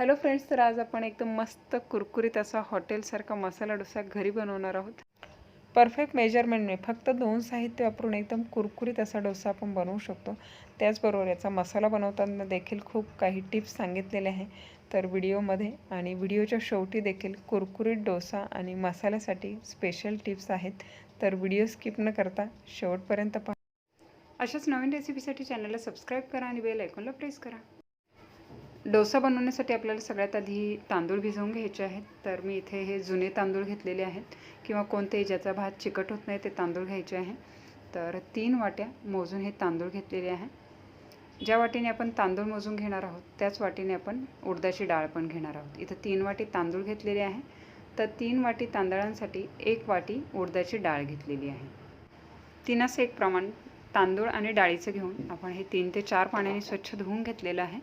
Hello friends तर आज आपण एकदम मस्त कुरकुरीत असा हॉटेलसारखा मसाला डोसा घरी बनवणार आहोत. परफेक्ट मेजरमेंटने फक्त दोन साहित्य वापरून एकदम कुरकुरीत असा डोसा आपण बनवू शकतो. त्याचबरोबर याचा मसाला बनवताना देखील खूप काही टिप्स सांगितलेले आहे. तर व्हिडिओमध्ये आणि व्हिडिओच्या शेवटी देखील कुरकुरीत डोसा आणि मसाल्यासाठी स्पेशल टिप्स आहेत. तर व्हिडिओ स्किप न करता शेवटपर्यंत पहा. अशाच नवीन रेसिपीसाठी चॅनलला सबस्क्राईब करा आणि बेल आयकॉनला प्रेस करा. डोसा बनवण्यासाठी आपल्याला सगळ्यात आधी तांदूळ भिजवून घ्यायचे आहेत. तर मी इथे हे जुने तांदूळ घेतलेले आहेत. किंवा कोणते ज्याचा भात चिकट होत नाही ते तांदूळ घ्यायचे आहे. तर तीन वाट्या मोजून हे तांदूळ घेतलेले आहे. ज्या वाटीने आपण तांदूळ मोजून घेणार आहोत त्याच वाटीने आपण उडदाची डाळ पण घेणार आहोत. इथं तीन वाटी तांदूळ घेतलेले आहे. तर तीन वाटी तांदळांसाठी एक वाटी उडदाची डाळ घेतलेली आहे. तीनास एक प्रमाण तांदूळ आणि डाळीचं घेऊन आपण हे तीन ते चार पाण्याने स्वच्छ धुवून घेतलेलं आहे.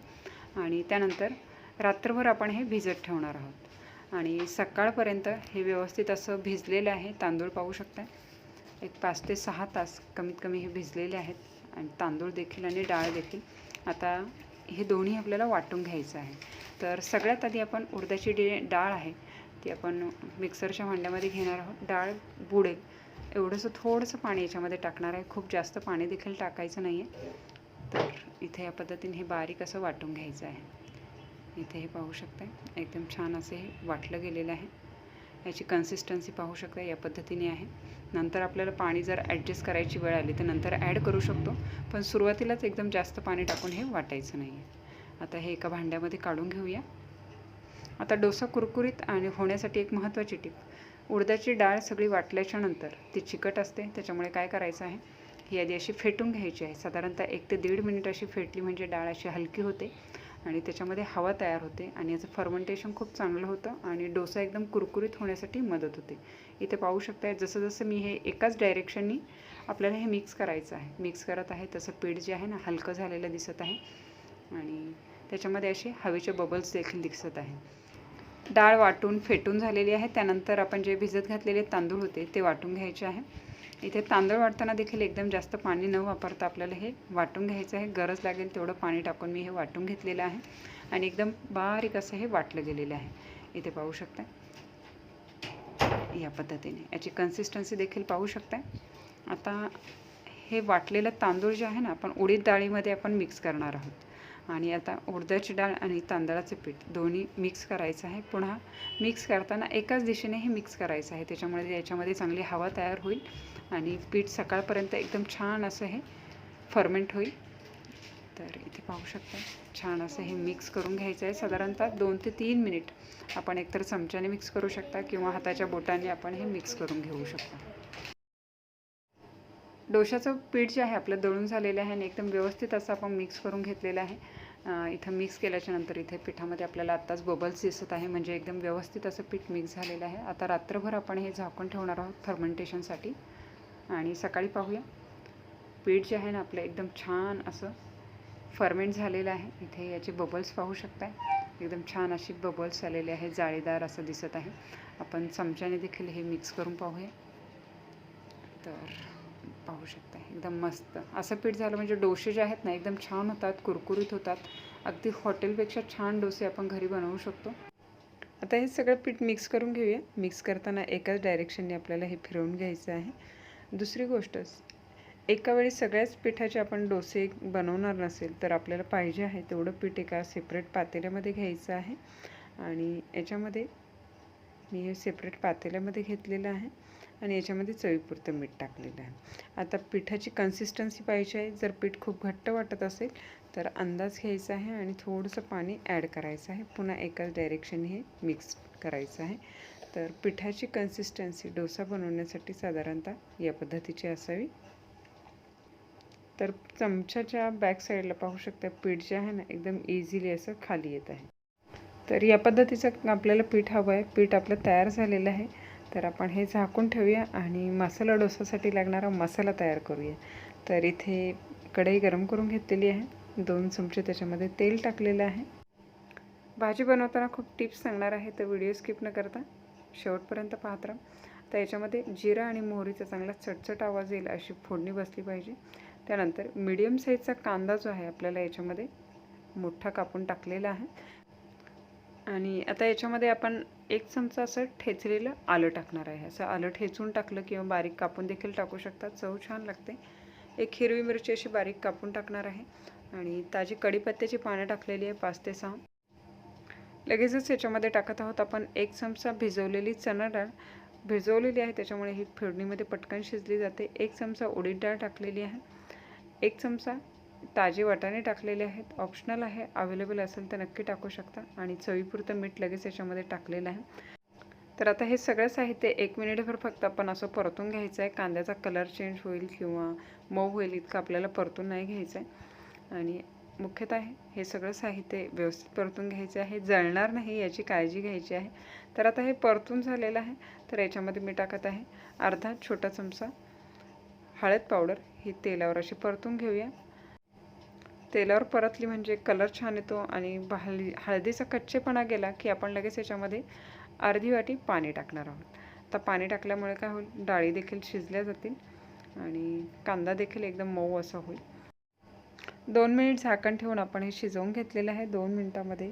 आणि त्यानंतर रात्रभर आपण हे भिजत ठेवणार आहोत. आणि सकाळपर्यंत हे व्यवस्थित असं भिजलेलं आहे. तांदूळ पाहू शकता एक पाच ते सहा तास कमीत कमी हे भिजलेले आहेत. आणि तांदूळ देखील आणि डाळ देखील. आता हे दोन्ही आपल्याला वाटून घ्यायचं आहे. तर सगळ्यात आधी आपण उडदाची डे डाळ आहे. ती आपण मिक्सरच्या भांड्यामध्ये घेणार आहोत. डाळ बुडेल. एवढंसं थोडंसं पाणी याच्यामध्ये टाकणार आहे. खूप जास्त पाणी देखील टाकायचं नाही आहे तर इथे या पद्धतीने हे बारीक असं वाटून घ्यायचं आहे. इथे हे पाहू शकता एकदम छान असे हे वाटलं गेलेलं आहे. याची कन्सिस्टन्सी पाहू शकता या पद्धतीने आहे. नंतर आपल्याला पाणी जर ॲडजस्ट करायची वेळ आली तर नंतर ॲड करू शकतो. पण सुरुवातीलाच एकदम जास्त पाणी टाकून हे वाटायचं नाही आहे आता हे एका भांड्यामध्ये काढून घेऊया. आता डोसा कुरकुरीत आणि होण्यासाठी एक महत्त्वाची टीप उडदाची डाळ सगळी वाटल्याच्या नंतर ती चिकट असते. त्याच्यामुळे काय करायचं आहे? ही आधी अशी फेटून घ्यायची आहे. साधारणतः एक ते दीड मिनिट अशी फेटली म्हणजे डाळ अशी हलकी होते आणि त्याच्यामध्ये हवा तयार होते आणि याचं फर्मेंटेशन खूप चांगलं होतं आणि डोसा एकदम कुरकुरीत होण्यासाठी मदत होते. इथे पाहू शकताय जसं जसं मी हे एकाच डायरेक्शननी आपल्याला हे मिक्स करायचं आहे. मिक्स करत आहे तसं पीठ जे आहे ना हलकं झालेलं दिसत आहे. आणि त्याच्यामध्ये असे हवेचे बबल्स देखील दिसत आहे. डाळ वाटून फेटून झालेली आहे. त्यानंतर आपण जे भिजत घातलेले तांदूळ होते ते वाटून घ्यायचे आहे. इथे तांदूळ वाटताना देखील एकदम जास्त पाणी न वापरता आपल्याला हे वाटून घ्यायचं आहे. गरज लागेल तेवढं पाणी टाकून मी हे वाटून घेतलेलं आहे. आणि एकदम बारीक असं हे वाटलं गेलेलं आहे. इथे पाहू शकता. या पद्धतीने. याची कन्सिस्टन्सी देखील पाहू शकता. आता हे वाटलेलं तांदूळ जे आहे ना आपण उडीद डाळीमध्ये आपण मिक्स करणार आहोत. आणि आता उडदाची डाळ आणि तांदळाचं पीठ दोन्ही मिक्स करायचं आहे. पुन्हा मिक्स करताना एकाच दिशेने हे मिक्स करायचं आहे. त्याच्यामुळे याच्यामध्ये चांगली हवा तयार होईल आणि पीठ सकाळपर्यंत एकदम छान असं हे फर्मेंट होईल. तर इथे पाहू शकता छान असं हे मिक्स करून घ्यायचं आहे. साधारणतः दोन ते तीन मिनिट आपण एकतर चमच्याने मिक्स करू शकता किंवा हाताच्या बोटाने आपण हे मिक्स करून घेऊ शकता. डोशाचं पीठ जे आहे आपलं दळून झालेलं आहे आणि एकदम व्यवस्थित असं आपण मिक्स करून घेतलेलं आहे. इथं मिक्स केल्याच्यानंतर इथे पिठामध्ये आपल्याला आत्ताच बबल्स दिसत आहे म्हणजे एकदम व्यवस्थित असं पीठ मिक्स झालेलं आहे. आता रात्रभर आपण हे झाकून ठेवणार आहोत फर्मेंटेशनसाठी आणि सकाळी पाहूया. पीठ जे आहे ना आपलं एकदम छान असं फर्मेंट झालेलं आहे. इथे याचे बबल्स पाहू शकताय. एकदम छान अशी बबल्स आलेले आहे जाळीदार असं दिसत आहे. आपण चमच्याने देखील हे मिक्स करून पाहूया. तर पाहू शकता. एकदम मस्त. असं पीठ झालं म्हणजे डोसे जे आहेत ना एकदम छान होतात कुरकुरीत होतात. अगदी हॉटेलपेक्षा छान डोसे आपण घरी बनवू शकतो. आता हे सगळं पीठ मिक्स करून घेऊया. मिक्स करताना एकाच डायरेक्शनने आपल्याला हे फिरवून घ्यायचं आहे. दुसरी गोष्ट एका वेळी सगळ्याच पिठाचे आपण डोसे बनवणार नसेल तर आपल्याला पाहिजे आहे तेवढं पीठ एका सेपरेट पातेल्यामध्ये घ्यायचं आहे. आणि याच्यामध्ये मी हे सेपरेट पातेल्यामध्ये घेतलेलं आहे. आणि याच्यामध्ये चवीपुरतं मीठ टाकलेलं आहे. आता पिठाची कन्सिस्टन्सी पाहिजे आहे. जर पीठ खूप घट्ट वाटत असेल तर अंदाज घ्यायचा आहे आणि थोडंसं पाणी ॲड करायचं आहे. पुन्हा एकाच डायरेक्शनने हे मिक्स करायचं आहे. तर पिठाची कन्सिस्टन्सी डोसा बनवण्यासाठी साधारणतः या पद्धतीची असावी. तर चमच्याच्या बॅक साईडला पाहू शकता पीठ जे आहे ना एकदम इझिली असं खाली येत आहे. तर या पद्धतीचं आपल्याला पीठ हवं आहे. पीठ आपलं तयार झालेलं आहे. तर आपण हे झाकून ठेवूया आणि मसाला डोसासाठी लागणारा मसाला तयार करूया. तर इथे कढई गरम करून घेतलेली आहे. दोन चमचे त्याच्यामध्ये तेल टाकलेलं आहे. भाजी बनवताना खूप टिप्स सांगणार आहे तर व्हिडिओ स्किप न करता शेवटपर्यंत पाहत राहा. तर याच्यामध्ये जिरा आणि मोहरीचा चांगला चटचट आवाज येईल अशी फोडणी बसली पाहिजे. त्यानंतर मीडियम साईजचा कांदा जो आहे आपल्याला याच्यामध्ये मोठा कापून टाकलेला आहे. आणि आता याच्यामध्ये आपण एक चमचा असं ठेचलेलं आलं टाकणार आहे. असं आलं ठेचून टाकलं किंवा बारीक कापून देखील टाकू शकतात चव छान लागते. एक हिरवी मिरची अशी बारीक कापून टाकणार आहे. आणि ताजी कढीपत्त्याची पानं टाकलेली आहे पाच ते सहा. लगेचच याच्यामध्ये टाकत आहोत आपण एक चमचा भिजवलेली चणा डाळ. भिजवलेली आहे त्याच्यामुळे ही फोडणीमध्ये पटकन शिजली जाते. एक चमचा उडीद डाळ टाकलेली आहे. एक चमचा ताजे वाटाणे टाकलेले आहेत. ऑप्शनल आहे. अवेलेबल असेल तर नक्की टाकू शकता. आणि चवीपुरतं मीठ लगेच याच्यामध्ये टाकलेलं आहे. तर आता हे सगळं साहित्य एक मिनिटभर फक्त आपण असं परतून घ्यायचं आहे. कांद्याचा कलर चेंज होईल किंवा मऊ होईल इतकं आपल्याला परतून नाही घ्यायचं आहे. आणि मुख्यतः हे सगळं साहित्य व्यवस्थित परतून घ्यायचं आहे. जळणार नाही याची काळजी घ्यायची आहे. तर आता हे परतून झालेलं आहे. तर याच्यामध्ये मी टाकत आहे. अर्धा छोटा चमचा हळद पावडर. ही तेलावर अशी परतून घेऊया. तेलावर परतली म्हणजे कलर छान येतो आणि हळदी हळदीचा कच्चेपणा गेला की आपण लगेच याच्यामध्ये अर्धी वाटी पाणी टाकणार आहोत. आता पाणी टाकल्यामुळे काय होईल? डाळी देखील शिजल्या जातील आणि कांदा देखील एकदम मऊ असा होईल. दोन मिनिट झाकण ठेवून आपण हे शिजवून घेतलेलं आहे. दोन मिनटामध्ये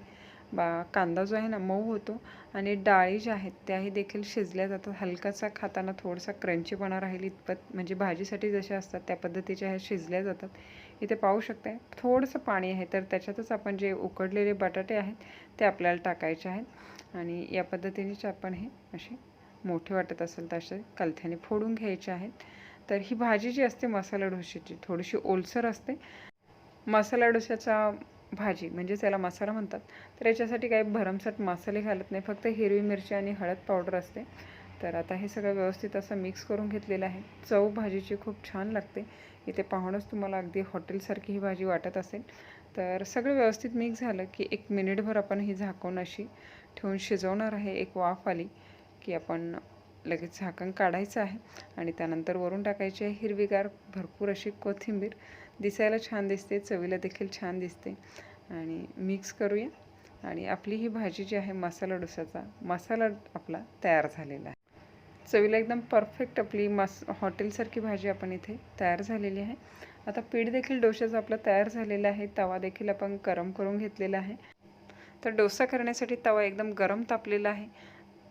बा कांदा जो आहे ना मऊ होतो आणि डाळी ज्या आहेत त्याही देखील शिजल्या जातात. हलकासा खाताना थोडासा क्रंचीपणा राहील इतपत म्हणजे भाजीसाठी जशा असतात त्या पद्धतीच्या ह्या शिजल्या जातात. इथे पाहू शकताय थोडंसं पाणी आहे तर त्याच्यातच आपण जे उकडलेले बटाटे आहेत ते आपल्याला टाकायचे आहेत. आणि या पद्धतीनेच आपण हे असे मोठे वाटत असेल तर असे कलथ्याने फोडून घ्यायचे आहेत. तर ही भाजी जी असते मसाला डोशाची थोडीशी ओलसर असते. मसाला डोशाचा भाजी म्हणजे त्याला मसाला म्हणतात तर याच्यासाठी काही भरमसाठ मसाले घालत नाही. फक्त हिरवी मिरची आणि हळद पावडर असते. तर आता हे सगळं व्यवस्थित असं मिक्स करून घेतलेलं आहे. चव भाजीची खूप छान लागते. इथे पाहूनच तुम्हाला अगदी हॉटेलसारखी ही भाजी वाटत असेल. तर सगळं व्यवस्थित मिक्स झालं की एक मिनिटभर आपण ही झाकून अशी ठेवून शिजवणार आहे एक वाफ आली की आपण लगेच झाकण काढायचं आहे आणि त्यानंतर वरून टाकायची आहे हिरवीगार भरपूर अशी कोथिंबीर. दिसायला छान दिसते चवीला देखील छान दिसते. आणि मिक्स करूया. आणि आपली ही भाजी जी आहे मसाला डोसाचा मसाला आपला तयार झालेला आहे. चवीला एकदम परफेक्ट आपली मस हॉटेलसारखी भाजी आपण इथे तयार झालेली आहे. आता पीठ देखील डोशाचं आपलं तयार झालेलं आहे. तवा देखील आपण गरम करून घेतलेला आहे. तर डोसा करण्यासाठी तवा एकदम गरम तापलेला आहे.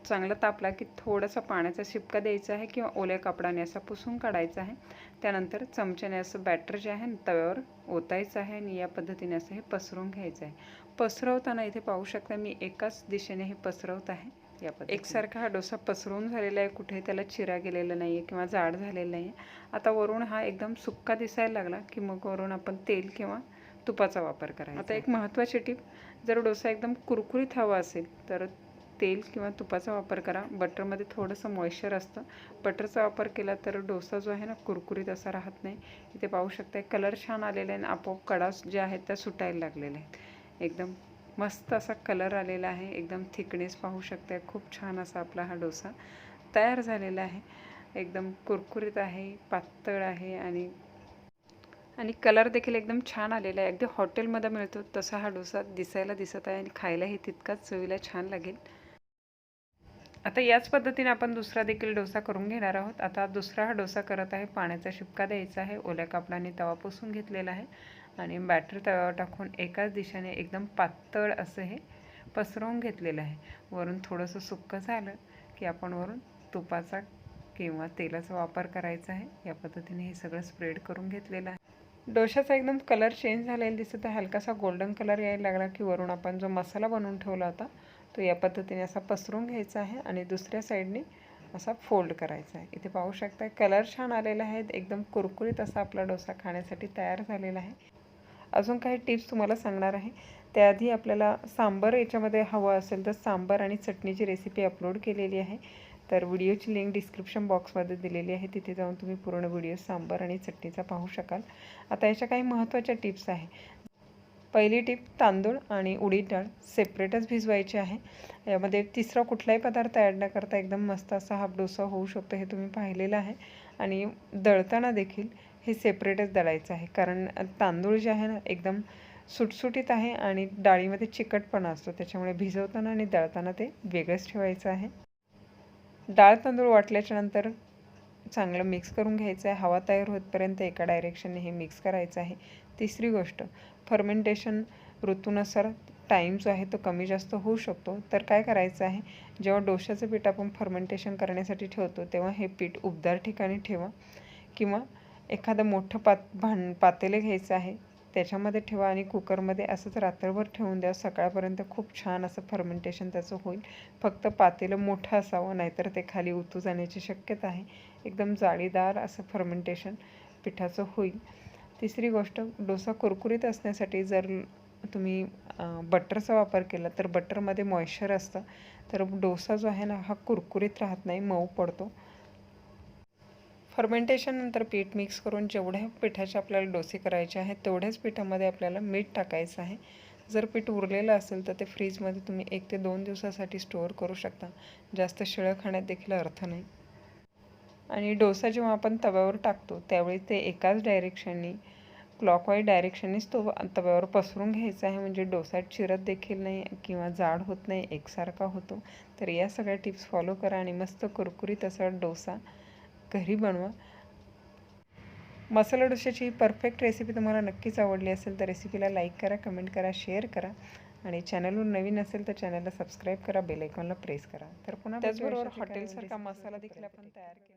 चांगला तापला की थोडासा पाण्याचा शिपका द्यायचा आहे किंवा ओल्या कापडाने असा पुसून काढायचा आहे. त्यानंतर चमच्याने असं बॅटर जे आहे तव्यावर ओतायचं आहे आणि या पद्धतीने असं हे पसरवून घ्यायचं आहे. पसरवताना इथे पाहू शकता मी एकाच दिशेने हे पसरवत आहे. या एकसारखा हा डोसा पसरवून झालेला आहे. कुठे त्याला चिरा गेलेला नाही आहे किंवा जाड झालेला नाही आहे आता वरून हा एकदम सुक्का दिसायला लागला की मग वरून आपण तेल किंवा तुपाचा वापर करायचा आता एक महत्त्वाची टीप जर डोसा एकदम कुरकुरीत हवा असेल तर तेल किंवा तुपाचा वापर करा. बटरमध्ये थोडंसं मॉइश्चर असतं. बटरचा वापर केला तर डोसा जो आहे ना कुरकुरीत असा राहत नाही. इथे पाहू शकता कलर छान आलेला आहे आणि आपोआप कडा ज्या आहेत त्या सुटायला लागलेल्या आहेत. एकदम मस्त असा कलर आलेला आहे. एकदम थिकनेस पाहू शकता खूप छान असा आपला हा डोसा तयार झालेला आहे. एकदम कुरकुरीत आहे पातळ आहे आणि आणि कलर देखील एकदम छान आलेला आहे. अगदी हॉटेलमध्ये मिळतो तसा हा डोसा दिसायला दिसत आहे आणि खायलाही तितकाच चवीला छान लागेल. आता याच पद्धतीने आपण दुसरा देखील डोसा करून घेणार आहोत. आता दुसरा हा डोसा करत आहे. पाण्याचा शिपका द्यायचा आहे. ओल्या कापडाने तवा पुसून घेतलेला आहे. आणि बॅटर तव्यावर टाकून एकाच दिशेने एकदम पातळ असं हे पसरवून घेतलेलं आहे. वरून थोडंसं सुक्कं झालं की आपण वरून तुपाचा किंवा तेलाचा वापर करायचा आहे. या पद्धतीने हे सगळं स्प्रेड करून घेतलेलं आहे. डोशाचा एकदम कलर चेंज झालेला दिसत आहे. हलकासा गोल्डन कलर यायला लागला की वरून आपण जो मसाला बनवून ठेवला होता तो या पद्धतीने असा पसरून घ्यायचा आहे आणि दुसऱ्या साईडने असा फोल्ड करायचा आहे. इथे पाहू शकता कलर छान आलेला आहे. एकदम कुरकुरीत असा आपला डोसा खाण्यासाठी तयार झालेला आहे. अजून काही टिप्स तुम्हाला सांगणार आहे. त्याआधी आपल्याला सांबर याच्यामध्ये हवं असेल तर सांबर आणि चटणीची रेसिपी अपलोड केलेली आहे. तर व्हिडिओची लिंक डिस्क्रिप्शन बॉक्समध्ये दिलेली आहे. तिथे जाऊन तुम्ही पूर्ण व्हिडिओ सांबर आणि चटणीचा पाहू शकाल. आता याच्या काही महत्त्वाच्या टिप्स आहे. पहिली टीप तांदूळ आणि उडीद डाळ सेपरेटच भिजवायची आहे. यामध्ये तिसरा कुठलाही पदार्थ ॲड न करता एकदम मस्त असा हाफ डोसा होऊ शकतो हे तुम्ही पाहिलेलं आहे. आणि दळताना देखील हे सेपरेटच दळायचं आहे. कारण तांदूळ जे आहे ना एकदम सुटसुटीत आहे आणि डाळीमध्ये चिकटपणा असतो. त्याच्यामुळे भिजवताना आणि दळताना ते वेगळंच ठेवायचं आहे. डाळ तांदूळ वाटल्याच्या नंतर चांगलं मिक्स करून घ्यायचं आहे. हवा तयार होतपर्यंत एका डायरेक्शनने हे मिक्स करायचं आहे. तिसरी गोष्ट फर्मेंटेशन ऋतूनुसार टाईम जो आहे तो कमी जास्त होऊ शकतो. तर काय करायचं आहे? जेव्हा डोशाचं पीठ आपण फर्मेंटेशन करण्यासाठी ठेवतो तेव्हा हे पीठ उबदार ठिकाणी ठेवा. किंवा एखादं मोठं पात भां पातेले घ्यायचं आहे त्याच्यामध्ये ठेवा आणि कुकरमध्ये असंच रात्रभर ठेवून द्या. सकाळपर्यंत खूप छान असं फर्मेंटेशन त्याचं होईल. फक्त पातेलं मोठं असावं नाहीतर ते खाली उतू जाण्याची शक्यता आहे. एकदम जाळीदार असं फर्मेंटेशन पिठाचं होईल. तिसरी गोष्ट डोसा कुरकुरीत असण्यासाठी जर तुम्ही बटरचा वापर केला तर बटरमध्ये मॉइश्चर असतं. तर डोसा जो आहे ना हा कुरकुरीत राहत नाही मऊ पडतो. फर्मेंटेशन नंतर पीठ मिक्स करून जेवढ्या पिठाचे आपल्याला डोसे करायचे आहेत तेवढ्याच पिठामध्ये आपल्याला मीठ टाकायचं आहे. जर पीठ उरलेलं असेल तर ते फ्रीजमध्ये तुम्ही एक ते दोन दिवसासाठी स्टोअर करू शकता. जास्त शिळं खाण्यात देखील अर्थ नाही. आणि डोसा जेव्हा आपण तव्यावर टाकतो त्यावेळी ते एकाच डायरेक्शननी क्लॉकवाईज डायरेक्शननीच तो तव्यावर पसरून घ्यायचा आहे. म्हणजे डोसा चिरत देखील नाही किंवा जाड होत नाही एकसारखा होतो. तर या सगळ्या टिप्स फॉलो करा आणि मस्त कुरकुरीत असा डोसा घरी बनवा. मसाला डोशाची परफेक्ट रेसिपी तुम्हाला नक्कीच आवडली असेल तर रेसिपीला लाईक करा कमेंट करा शेअर करा. आणि चॅनलवर नवीन असेल तर चॅनलला सबस्क्राईब करा बेल आयकॉनला प्रेस करा. तर पुन्हा त्याचबरोबर हॉटेलसारखा मसाला देखील आपण तयार केला